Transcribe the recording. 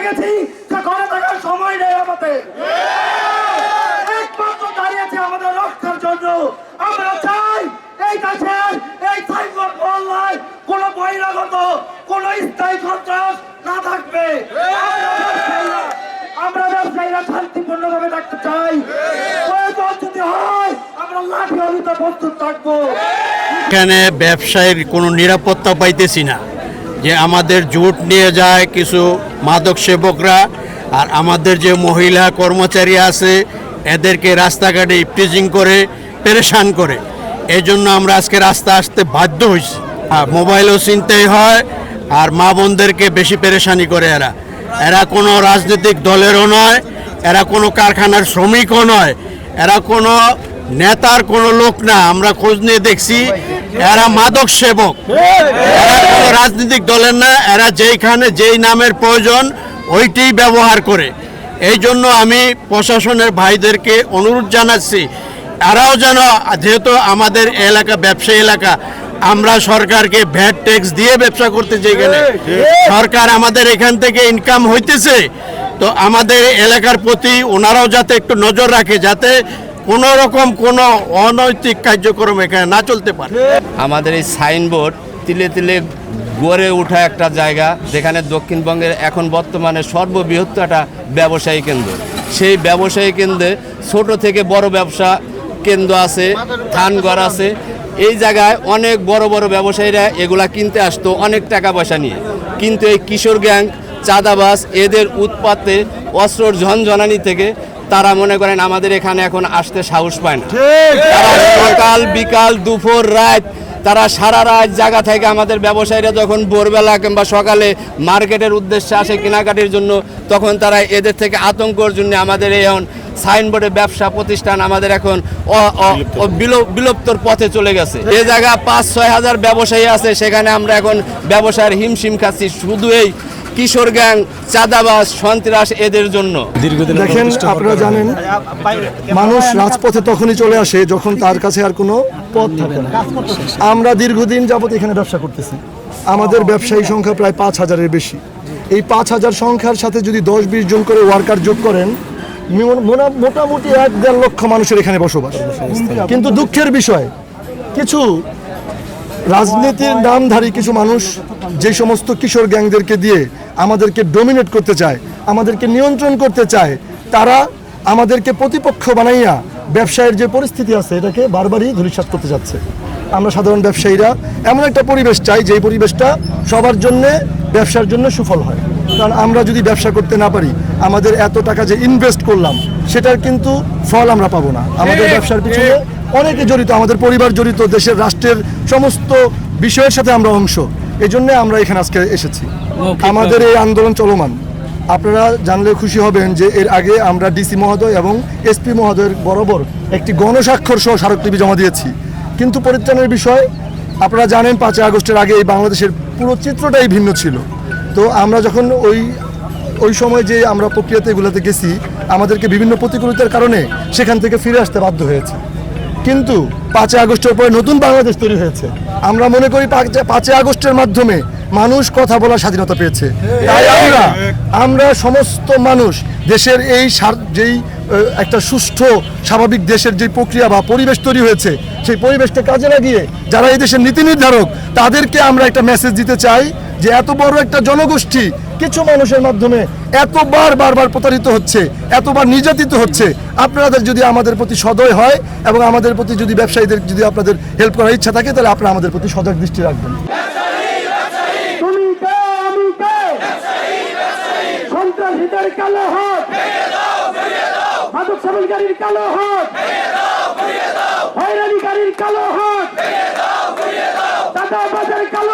গেছি, যে ঘরে থাকার সময় নেই আমাদের একমাত্র দাঁড়িয়েছে আমাদের রক্ষার জন্য। আমরা চাই এই দেশের, এই সাইবর মহল্লায় কোন বহিরাগত, কোন স্থায়ী সন্ত্রাস না থাকবে। আমরা ব্যবসায়ীরা- ব্যবসায়ীরা শান্তিপূর্ণভাবে থাকতে চাই। যদি হয়, আমরা লাঠি অলিতে প্রস্তুত থাকব। এখানে ব্যবসায়ীর কোনো নিরাপত্তা পাইতেছি না। যে আমাদের জুট নিয়ে যায় কিছু মাদক সেবকরা, আর আমাদের যে মহিলা কর্মচারী আছে, এদেরকে রাস্তাঘাটে ইপটিজিং করে, পেরেশান করে। এই জন্য আমরা আজকে রাস্তা আসতে বাধ্য হয়েছি আর মোবাইলও চিনতেই হয়, আর মা বোনদেরকে বেশি পেরেশানি করে এরা। এরা কোনো রাজনৈতিক দলেরও নয়, এরা কোনো কারখানার শ্রমিকও নয়, এরা কোনো নেতার কোনো লোক না, আমরা খোঁজ নিয়ে দেখছি, এরা মাদক সেবক। রাজনৈতিক দলের না, এরা যেইখানে যেই নামের প্রয়োজন ওইটি ব্যবহার করে। এই জন্য আমি প্রশাসনের ভাইদেরকে অনুরোধ জানাচ্ছি, এরাও যেন, যেহেতু আমাদের এলাকা ব্যবসায়ী এলাকা, আমরা সরকারকে ভ্যাট ট্যাক্স দিয়ে ব্যবসা করতে এখানে। সরকার আমাদের এখান থেকে ইনকাম হইতেছে, তো আমাদের এলাকার প্রতি ওনারাও যাতে একটু নজর রাখে, যাতে কোনো রকম কোনো অনৈতিক কার্যক্রম এখানে না চলতে পারে। আমাদের এই সাইনবোর্ড তিলে তিলে গড়ে ওঠা একটা জায়গা, যেখানে দক্ষিণবঙ্গের এখন বর্তমানে সর্ববৃহৎ একটা ব্যবসায়ী কেন্দ্র। সেই ব্যবসায়ী কেন্দ্রে ছোট থেকে বড় ব্যবসা কেন্দ্র আছে থানঘর আছে। এই জায়গায় অনেক বড় বড় ব্যবসায়ীরা এগুলা কিনতে আসতো, অনেক টাকা পয়সা নিয়ে। কিন্তু এই কিশোর গ্যাং চাঁদাবাস এদের উৎপাতে অস্ত্রর ঝনঝনানি থেকে তারা মনে করেন আমাদের এখানে এখন আসতে সাহস পায় না। তারা সকাল বিকাল দুপুর রাত তারা সারা রাত জায়গা থেকে আমাদের ব্যবসায়ীরা যখন ভোরবেলা কিংবা সকালে মার্কেটের উদ্দেশ্যে আসে কেনাকাটির জন্য তখন তারা এদের থেকে আতঙ্কর জন্য আমাদের এই এখন সাইনবোর্ডে ব্যবসা প্রতিষ্ঠান আমাদের এখন বিলুপ্তর পথে চলে গেছে। যে জায়গা পাঁচ ছয় হাজার ব্যবসায়ী আছে সেখানে আমরা এখন ব্যবসার হিমশিম খাচ্ছি। শুধু এই কিশোর গ্যাং চাঁদাবাস সন্ত্রাস এদের জন্য। দেখেন আপনারা জানেন মানুষ রাজপথে তখনই চলে আসে যখন তার কাছে আর কোনো পথ থাকে না। আমরা দীর্ঘদিন যাবত এখানে ব্যবসা করতেছি। আমাদের ব্যবসায়ী সংখ্যা প্রায় পাঁচ হাজারের বেশি। এই পাঁচ হাজার সংখ্যার সাথে যদি দশ বিশ জন করে ওয়ার্কার যোগ করেন মোটামুটি এক দেড় লক্ষ মানুষের এখানে বসবাস। কিন্তু দুঃখের বিষয় কিছু রাজনীতির নামধারী কিছু মানুষ যে সমস্ত কিশোর গ্যাংদেরকে দিয়ে আমাদেরকে ডোমিনেট করতে চায় আমাদেরকে নিয়ন্ত্রণ করতে চায় তারা আমাদেরকে প্রতিপক্ষ বানাইয়া ব্যবসায়ের যে পরিস্থিতি আছে এটাকে বারবারই ধূলিসাৎ করতে যাচ্ছে। আমরা সাধারণ ব্যবসায়ীরা এমন একটা পরিবেশ চাই যেই পরিবেশটা সবার জন্যে ব্যবসার জন্য সুফল হয়। কারণ আমরা যদি ব্যবসা করতে না পারি আমাদের এত টাকা যে ইনভেস্ট করলাম সেটার কিন্তু ফল আমরা পাবো না। আমাদের ব্যবসার পিছনে অনেকে জড়িত আমাদের পরিবার জড়িত দেশের রাষ্ট্রের সমস্ত বিষয়ের সাথে আমরা অংশ। এই জন্য আমরা এখানে আজকে এসেছি। আমাদের এই আন্দোলন চলমান। আপনারা জানলে খুশি হবেন যে এর আগে আমরা ডিসি মহোদয় এবং এসপি মহোদয়ের বরাবর একটি গণস্বাক্ষর সহ স্মারকলিপি জমা দিয়েছি। কিন্তু পরিত্রাণের বিষয় আপনারা জানেন পাঁচই আগস্টের আগে এই বাংলাদেশের পুরো চিত্রটাই ভিন্ন ছিল। তো আমরা যখন ওই ওই সময় যে আমরা প্রক্রিয়াতে এগুলোতে গেছি আমাদেরকে বিভিন্ন প্রতিকূলতার কারণে সেখান থেকে ফিরে আসতে বাধ্য হয়েছে। কিন্তু পাঁচই আগস্টের পরে নতুন বাংলাদেশ তৈরি হয়েছে। আমরা মনে করি পাঁচ- পাঁচই আগস্টের মাধ্যমে মানুষ কথা বলার স্বাধীনতা পেয়েছে। তাই আমরা আমরা সমস্ত মানুষ দেশের এই যেই একটা সুষ্ঠু, স্বাভাবিক দেশের যে প্রক্রিয়া বা পরিবেশ তৈরি হয়েছে, সেই পরিবেশটা কাজে লাগিয়ে যারা এই দেশের নীতি নির্ধারক, তাদেরকে আমরা একটা মেসেজ দিতে চাই যে এত বড় একটা জনগোষ্ঠী কিছু মানুষের মাধ্যমে এতবার বারবার প্রতারিত হচ্ছে, এতবার নির্যাতিত হচ্ছে। আপনাদের যদি আমাদের প্রতি সদয় হয় এবং আমাদের প্রতি যদি ব্যবসায়ীদের যদি আপনাদের হেল্প করার ইচ্ছা থাকে, তাহলে আপনারা আমাদের প্রতি সজাগ দৃষ্টি রাখবেন। কালো হাত। কালো হাত। কালো হাত। কালো